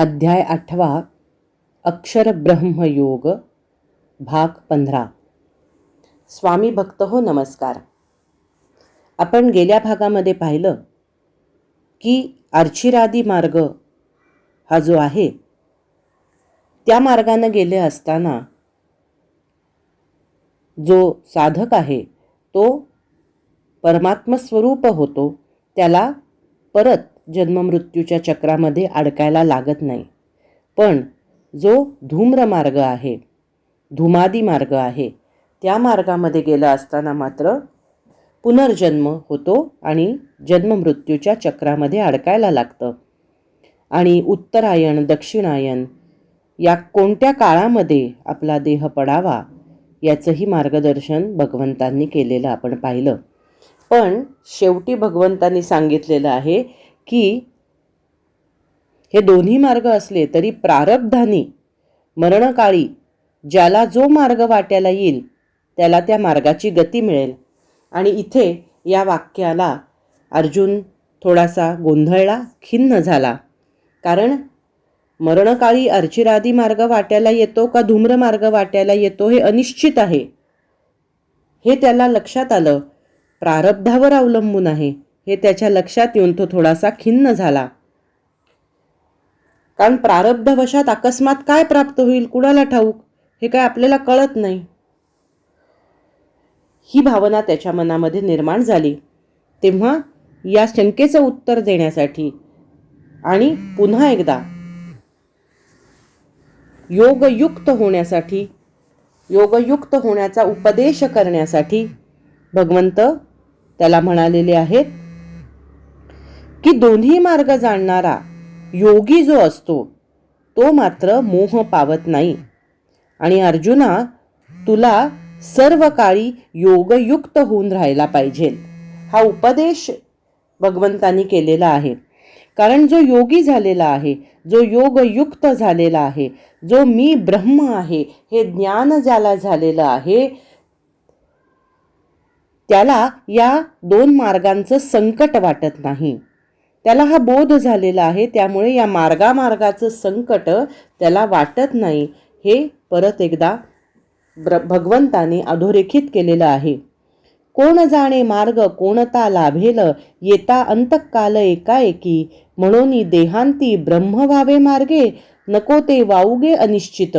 अध्याय आठवा अक्षरब्रह्मयोग भाग पंधरा. स्वामी भक्त हो नमस्कार. आपण गेल्या भागामध्ये पाहिलं की अर्चिरादी मार्ग हा जो आहे त्या मार्गानं गेले असताना जो साधक आहे तो परमात्मस्वरूप होतो त्याला परत जन्ममृत्यूच्या चक्रामध्ये अडकायला लागत नाही. पण जो धूम्र मार्ग आहे धुमादी मार्ग आहे त्या मार्गामध्ये गेला असताना मात्र पुनर्जन्म होतो आणि जन्ममृत्यूच्या चक्रामध्ये अडकायला लागतं. आणि उत्तरायण दक्षिणायन या कोणत्या काळामध्ये आपला देह पडावा याचंही मार्गदर्शन भगवंतांनी केलेलं आपण पाहिलं. पण शेवटी भगवंतांनी सांगितलेलं आहे की हे दोन्ही मार्ग असले तरी प्रारब्धानी मरणकाळी ज्याला जो मार्ग वाट्याला येईल त्याला त्या मार्गाची गती मिळेल. आणि इथे या वाक्याला अर्जुन थोडासा गोंधळला खिन्न झाला. कारण मरणकाळी अर्चिरादी मार्ग वाट्याला येतो का धूम्र मार्ग वाट्याला येतो हे अनिश्चित आहे. हे त्याला लक्षात आलं. प्रारब्धावर अवलंबून आहे. हे त्याच्या लक्षात येऊन तो थोडासा खिन्न झाला. कारण प्रारब्धवशात अकस्मात काय प्राप्त होईल? कुणाला ठाऊक? हे काय आपल्याला कळत नाही. ही भावना त्याच्या मनामध्ये निर्माण झाली. तेव्हा या शंकेचं उत्तर देण्यासाठी आणि पुन्हा एकदा योगयुक्त होण्यासाठी योगयुक्त होण्याचा उपदेश करण्यासाठी भगवंत त्याला म्हणालेले आहेत की दोन्ही मार्ग जाणणारा योगी जो असतो तो मात्र मोह पावत नाही. आणि अर्जुना तुला सर्व काळी योगयुक्त होऊन राहायला पाहिजे. हा उपदेश भगवंतांनी केलेला आहे. कारण जो योगी झालेला आहे जो योगयुक्त झालेला आहे जो मी ब्रह्म आहे हे ज्ञान ज्याला झालेलं आहे त्याला या दोन मार्गांचं संकट वाटत नाही. त्याला हा बोध झालेला आहे. त्यामुळे या मार्गामार्गाचं संकट त्याला वाटत नाही. हे परत एकदा ब्र भगवंताने अधोरेखित केलेलं आहे. कोण जाणे मार्ग कोणता लाभेल? येता अंतकाल एकाएकी. म्हणून देहांती ब्रह्म व्हावे मार्गे नको ते वाऊगे अनिश्चित.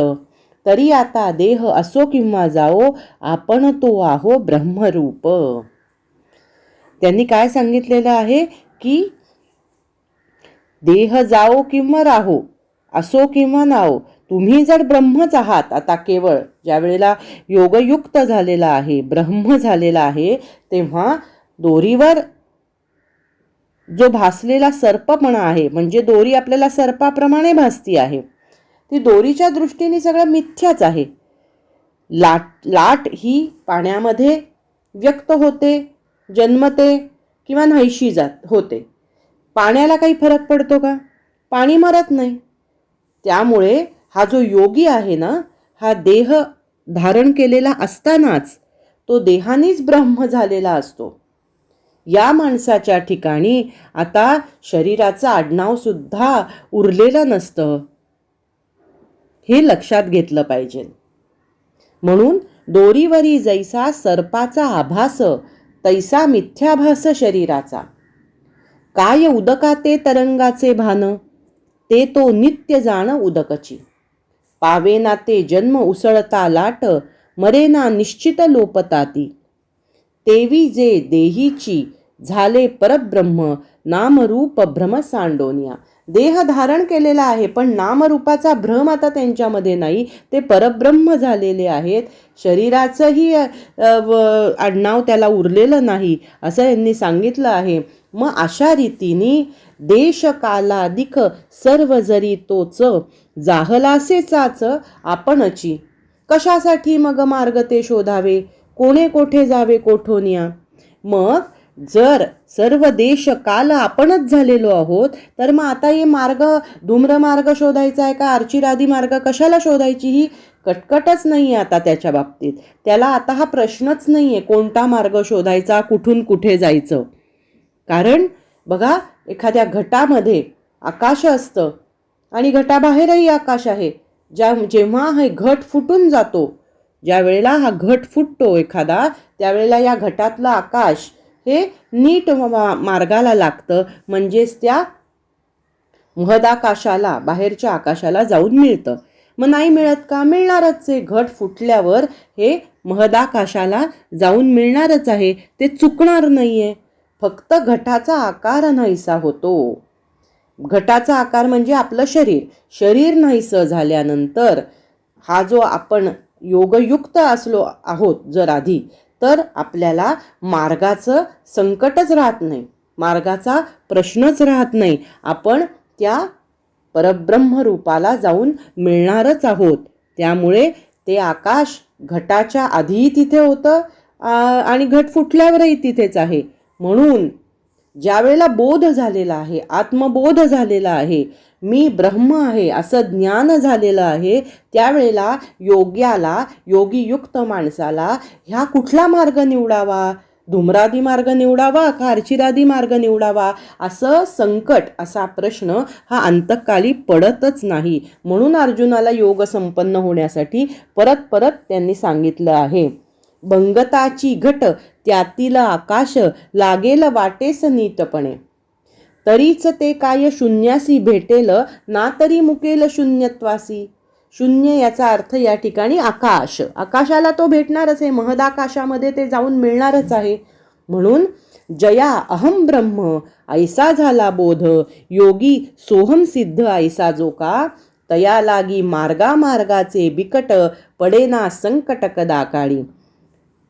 तरी आता देह असो किंवा जाओ आपण तो आहो ब्रह्मरूप. त्यांनी काय सांगितलेलं आहे? की देह जाओ किंवा राहो असो किंवा नाओ तुम्ही जर ब्रह्मच आहात आता केवळ ज्या वेळेला योगयुक्त झालेला आहे ब्रह्म झालेला आहे तेव्हा दोरीवर जो भासलेला सर्पपणा आहे म्हणजे दोरी आपल्याला सर्पाप्रमाणे भासती आहे ती दोरीच्या दृष्टीने सगळं मिथ्याच आहे. लाट लाट ही पाण्यामध्ये व्यक्त होते जन्मते किंवा नाहीशी जात होते. पाण्याला काही फरक पडतो का? पाणी मरत नाही. त्यामुळे हा जो योगी आहे ना हा देह धारण केलेला असतानाच तो देहानेच ब्रह्म झालेला असतो. या माणसाच्या ठिकाणी आता शरीराचं आडनावसुद्धा उरलेलं नसतं. हे लक्षात घेतलं पाहिजे. म्हणून दोरीवरी जैसा सर्पाचा आभास तैसा मिथ्याभास शरीराचा. काय उदकाते तरंगाचे भान? ते तो नित्य जाण उदकची. पावेना ते जन्म उसळता लाट मरेना निश्चित लोपताती. तेवी जे देहीची झाले परब्रह्म नामरूप भ्रम सांडोनिया. देह धारण केलेला आहे पण नामरूपाचा भ्रम आता त्यांच्यामध्ये नाही. ते परब्रह्म झालेले आहेत. शरीराचंही आडनाव त्याला उरलेलं नाही असं यांनी सांगितलं आहे. मग अशा रीतीने देशकालादिक सर्व जरी तोच जाहलासेचाच आपणची. कशासाठी मग मार्ग ते शोधावे? कोणे कोठे जावे कोठोनिया? मग जर सर्व देश काल आपणच झालेलो आहोत तर मग आता हे मार्ग धूम्रमार्ग शोधायचा आहे का आर्चिरादी मार्ग कशाला शोधायची? ही कटकटच नाही आहे आता त्याच्या बाबतीत. त्याला आता हा प्रश्नच नाही आहे कोणता मार्ग शोधायचा कुठून कुठे जायचं. कारण बघा एखाद्या घटामध्ये आकाश असतं आणि घटाबाहेरही आकाश आहे. ज्या जेव्हा हे घट फुटून जातो ज्या वेळेला हा घट फुटतो एखादा त्यावेळेला या घटातलं आकाश हे नीट मार्गाला लागतं. म्हणजेच त्या महदाकाशाला बाहेरच्या आकाशाला जाऊन मिळतं. मग नाही मिळत का? मिळणारच आहे. घट फुटल्यावर हे महदाकाशाला जाऊन मिळणारच आहे. ते चुकणार नाही आहे फक्त घटाचा आकार नाहीसा होतो. घटाचा आकार म्हणजे आपलं शरीर. शरीर नाहीसं झाल्यानंतर हा जो आपण योगयुक्त असलो आहोत जर आधी तर आपल्याला मार्गाचं संकटच राहत नाही. मार्गाचा प्रश्नच राहत नाही. आपण त्या परब्रह्म रूपाला जाऊन मिळणारच आहोत. त्यामुळे ते आकाश घटाच्या आधीही तिथे होतं आणि घट फुटल्यावरही तिथेच आहे. म्हणून ज्यावेळेला बोध झालेला आहे आत्मबोध झालेला आहे मी ब्रह्म आहे असं ज्ञान झालेलं आहे त्यावेळेला योग्याला योगीयुक्त माणसाला ह्या कुठला मार्ग निवडावा? धुमरादी मार्ग निवडावा का अर्चिरादी मार्ग निवडावा? असं संकट असा प्रश्न हा अंतकाली पडतच नाही. म्हणून अर्जुनाला योग संपन्न होण्यासाठी परत परत त्यांनी सांगितलं आहे. भंगताची घट त्यातील आकाश लागेल वाटेस नीटपणे. तरीच ते काय शून्यासी भेटेल ना तरी मुकेल शून्यत्वासी. शून्य याचा अर्थ या ठिकाणी आकाश. आकाशाला तो भेटणारच आहे महदाकाशामध्ये ते जाऊन मिळणारच आहे. म्हणून जया अहम ब्रह्म ऐसा झाला बोध. योगी सोहम सिद्ध ऐसा जो का तया लागी मार्गा मार्गाचे बिकट पडेना संकट कदा काळी.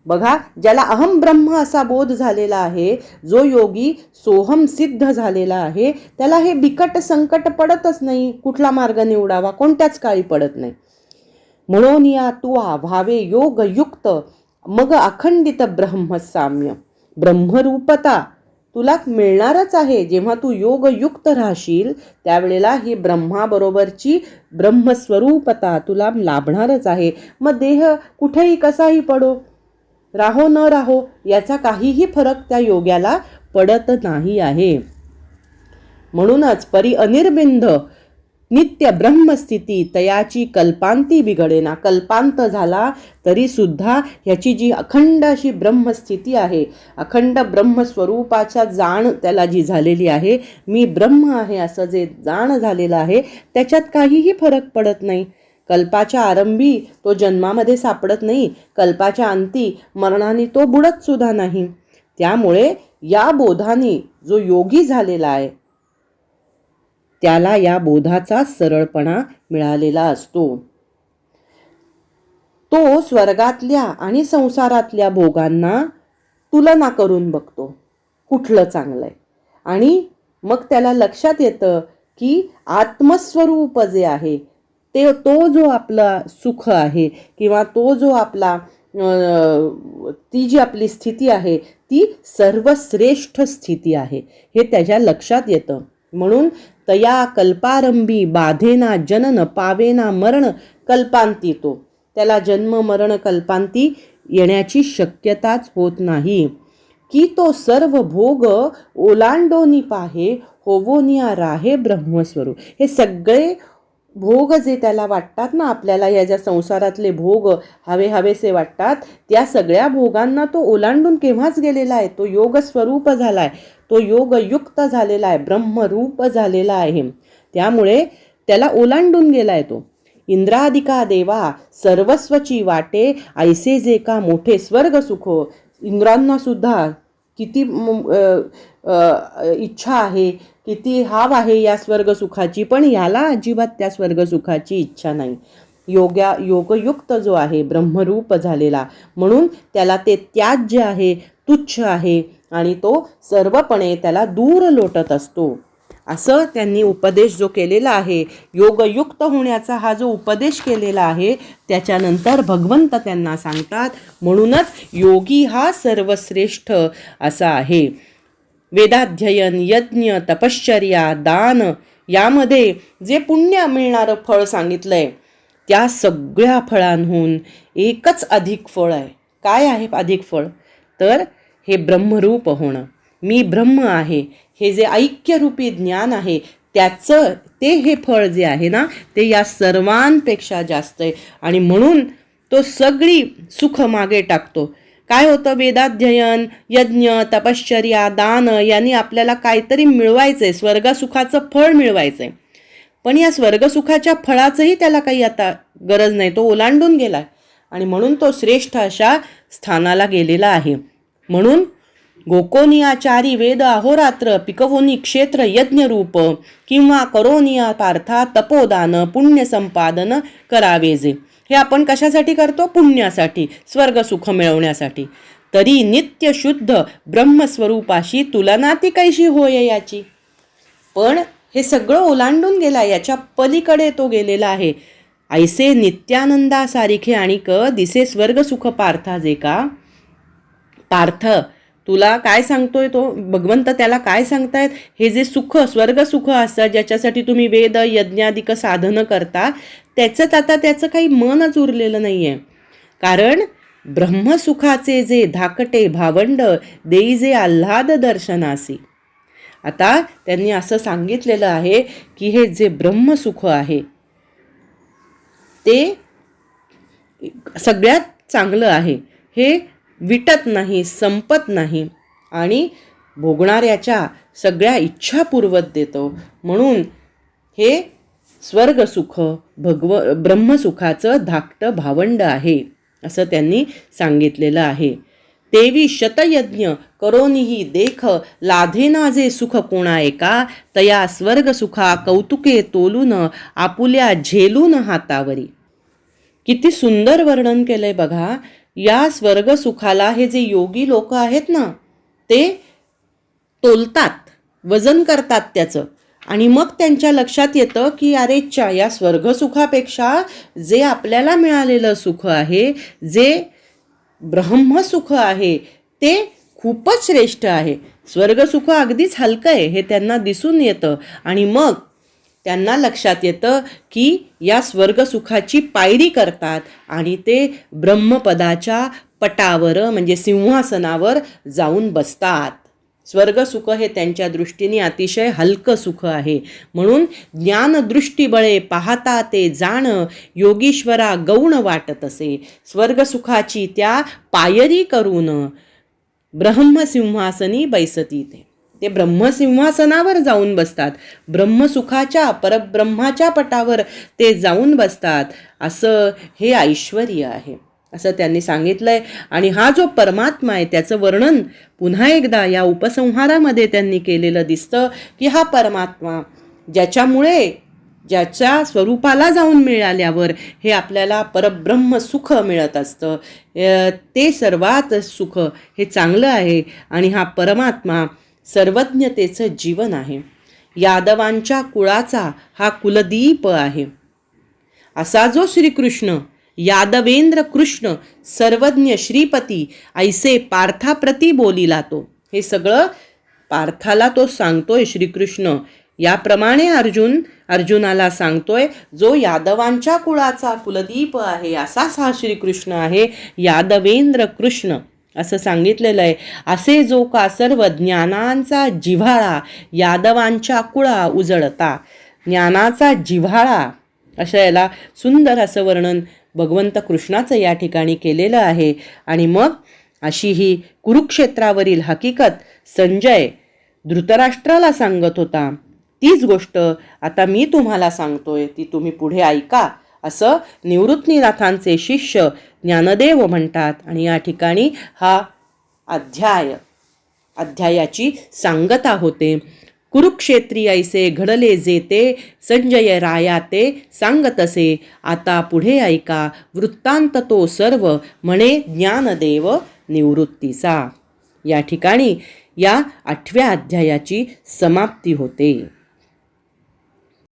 बघा ज्याला अहम ब्रह्म असा बोध झालेला आहे जो योगी सोहम सिद्ध झालेला आहे त्याला हे बिकट संकट पडतच नाही कुठला मार्ग निवडावा कोणत्याच काळी पडत नाही. म्हणून या तू व्हावे योगयुक्त मग अखंडित ब्रह्मसाम्य. ब्रह्मरूपता तुला मिळणारच आहे जेव्हा तू योगयुक्त राहशील त्यावेळेला ही ब्रह्माबरोबरची ब्रह्मस्वरूपता तुला लाभणारच आहे. मग देह कुठेही कसाही पडो. राहो न राहो याचा काहीही फरक त्या योग्याला पडत नाही आहे. म्हणूनच परी अनिर्बिंध नित्य ब्रह्मस्थिती तयाची कल्पांती बिघडेना कल्पांत झाला तरीसुद्धा ह्याची जी अखंड अशी ब्रह्मस्थिती आहे अखंड ब्रह्मस्वरूपाच्या जाण त्याला जी झालेली आहे मी ब्रह्म आहे असं जे जाण झालेलं आहे त्याच्यात काहीही फरक पडत नाही. कल्पाच्या आरंभी तो जन्मामध्ये सापडत नाही कल्पाच्या अंती मरणाने तो बुडत सुद्धा नाही. त्यामुळे या बोधाने जो योगी झालेला आहे त्याला या बोधाचा सरळपणा मिळालेला असतो. तो स्वर्गातल्या आणि संसारातल्या भोगांना तुलना करून बघतो कुठलं चांगलं आहे. आणि मग त्याला लक्षात येतं की आत्मस्वरूप जे आहे ते तो जो आपला सुख आहे किंवा तो जो आपला ती जी आपली स्थिती आहे ती सर्वश्रेष्ठ स्थिती आहे. हे त्याच्या लक्षात येतं. म्हणून तया कल्पारंभी बाधेना जनन पावेना मरण कल्पांती तो. त्याला जन्म मरण कल्पांती येण्याची शक्यताच होत नाही. की तो सर्व भोग ओलांडोनी पाहे होवोनिया राहे ब्रह्मस्वरूप. हे सगळे भोग जे त्याला वाटतात ना आपल्याला या ज्या संसारातले भोग हवे हवेसे वाटतात त्या सगळ्या भोगांना तो ओलांडून केव्हाच गेलेला आहे? तो योग स्वरूप झाला आहे तो योगयुक्त झालेला आहे. ब्रह्मरूप झालेला आहे. त्यामुळे त्याला ओलांडून गेला आहे तो. इंद्रादिका देवा सर्वस्वची वाटे ऐसे जे का मोठे स्वर्ग सुख इंद्रांना सुद्धा किती इच्छा आहे किती हाव आहे या स्वर्गसुखाची पण याला अजिबात त्या स्वर्गसुखाची इच्छा नाही. योग्या योगयुक्त जो आहे ब्रह्मरूप झालेला. म्हणून त्याला ते त्याज्य आहे तुच्छ आहे आणि तो सर्वपणे त्याला दूर लोटत असतो. असं त्यांनी उपदेश जो केलेला आहे योगयुक्त होण्याचा हा जो उपदेश केलेला आहे त्याच्यानंतर भगवंत त्यांना सांगतात म्हणूनच योगी हा सर्वश्रेष्ठ असा आहे. वेदाध्ययन यज्ञ तपश्चर्या दान यामध्ये जे पुण्य मिळणारं फळ सांगितलंय त्या सगळ्या फळांहून एकच अधिक फळ आहे. काय आहे अधिक फळ? तर हे ब्रह्मरूप होणं. मी ब्रह्म आहे हे जे ऐक्यरूपी ज्ञान आहे त्याचं ते हे फळ जे आहे ना ते या सर्वांपेक्षा जास्त आहे. आणि म्हणून तो सगळी सुख मागे टाकतो. काय होतं? वेदाध्ययन यज्ञ तपश्चर्या दान यांनी आपल्याला काहीतरी मिळवायचं आहे स्वर्गसुखाचं फळ मिळवायचं आहे पण या स्वर्गसुखाच्या फळाचंही त्याला काही आता गरज नाही. तो ओलांडून गेलाय. आणि म्हणून तो श्रेष्ठ अशा स्थानाला गेलेला आहे. म्हणून गोकोनियाचारी वेद अहोरात्र पिकवोनी क्षेत्र यज्ञरूप किंवा करोनिया पार्था तपोदान पुण्य संपादन करावे जे. हे आपण कशासाठी करतो? पुण्यासाठी स्वर्गसुख मिळवण्यासाठी. तरी नित्य शुद्ध ब्रह्मस्वरूपाशी तुलना ती कैशी होय याची? पण हे सगळं ओलांडून गेला याच्या पलीकडे तो गेलेला आहे. ऐसे नित्यानंदा सारिखे आणि क दिसे स्वर्गसुख पार्था जे का? पार्थ तुला काय सांगतोय तो? भगवंत त्याला काय सांगतायत? हे जे सुख स्वर्गसुख असतं ज्याच्यासाठी तुम्ही वेद यज्ञादिक साधनं करता त्याचं आता त्याचं काही मनच उरलेलं नाही आहे कारण ब्रह्मसुखाचे जे धाकटे भावंड देई जे आल्हाद दर्शनासी. आता त्यांनी असं सांगितलेलं आहे की हे जे ब्रह्मसुख आहे ते सगळ्यात चांगलं आहे. हे विटत नाही संपत नाही आणि भोगणाऱ्याच्या सगळ्या इच्छा पुरवत देतो. म्हणून हे स्वर्गसुख भगव ब्रह्मसुखाचं धाकटं भावंड आहे असं त्यांनी सांगितलेलं आहे. तेवी शतयज्ञ करोनिही देख लाधेना जे सुख कोणा एका तया स्वर्गसुखा कौतुके तोलून आपुल्या झेलून हातावरी. किती सुंदर वर्णन केलंय बघा. या स्वर्गसुखाला हे जे योगी लोक आहेत ना ते तोलतात वजन करतात त्याचं. आणि मग त्यांच्या लक्षात येतं की अरे च्या या स्वर्गसुखापेक्षा जे आपल्याला मिळालेलं सुख आहे जे ब्रह्मसुख आहे ते खूपच श्रेष्ठ आहे. स्वर्गसुख अगदीच हलकं आहे हे त्यांना दिसून येतं. आणि मग त्यांना लक्षात येतं की या स्वर्गसुखाची पायरी करतात आणि ते ब्रह्मपदाच्या पटावर म्हणजे सिंहासनावर जाऊन बसतात. स्वर्गसुख हे त्यांच्या दृष्टीने अतिशय हलकं सुख आहे. म्हणून ज्ञानदृष्टीबळे पाहता ते जाण योगीश्वरा गौण वाटत असे. स्वर्गसुखाची त्या पायरी करून ब्रह्मसिंहासनी बैसती ते. ते ब्रह्मसिंहासनावर जाऊन बसतात. ब्रह्मसुखाच्या परब्रह्माच्या पटावर ते जाऊन बसतात. असं हे ऐश्वर्य आहे. असं त्यांनी सांगितलंय. आणि हा जो परमात्मा आहे त्याचं वर्णन पुन्हा एकदा या उपसंहारामध्ये त्यांनी केलेलं दिसतं की हा परमात्मा ज्याच्यामुळे ज्याच्या स्वरूपाला जाऊन मिळाल्यावर हे आपल्याला परब्रह्म सुख मिळत असतं. ते सर्वात सुख हे चांगलं आहे. आणि हा परमात्मा सर्वज्ञतेचं जीवन आहे. यादवांच्या कुळाचा हा कुलदीप आहे. असा जो श्रीकृष्ण यादवेंद्र कृष्ण सर्वज्ञ श्रीपती ऐसे पार्थाप्रती बोलिला तो हे सगळं पार्थाला तो सांगतोय श्रीकृष्ण. याप्रमाणे अर्जुन अर्जुनाला सांगतोय जो यादवांच्या कुळाचा कुलदीप आहे असाच हा श्रीकृष्ण आहे यादवेंद्र कृष्ण. असं सांगितलेलं आहे. असे जो का सर्व ज्ञानांचा जिव्हाळा यादवांच्या कुळा उजळता ज्ञानाचा जिव्हाळा अशा याला सुंदर असं वर्णन भगवंत कृष्णाचं या ठिकाणी केलेलं आहे. आणि मग अशी ही कुरुक्षेत्रावरील हकीकत संजय धृतराष्ट्राला सांगत होता. तीच गोष्ट आता मी तुम्हाला सांगतोय ती तुम्ही पुढे ऐका. असं निवृत्तीनाथांचे शिष्य ज्ञानदेव म्हणतात. आणि या ठिकाणी हा अध्याय अध्यायाची सांगता होते. कुरुक्षेत्री ऐसे घडले जे ते संजय राया ते सांगतसे. आता पुढे ऐका वृत्तांत तो सर्व म्हणे ज्ञानदेव निवृत्तीचा. या ठिकाणी या आठव्या अध्यायाची समाप्ती होते.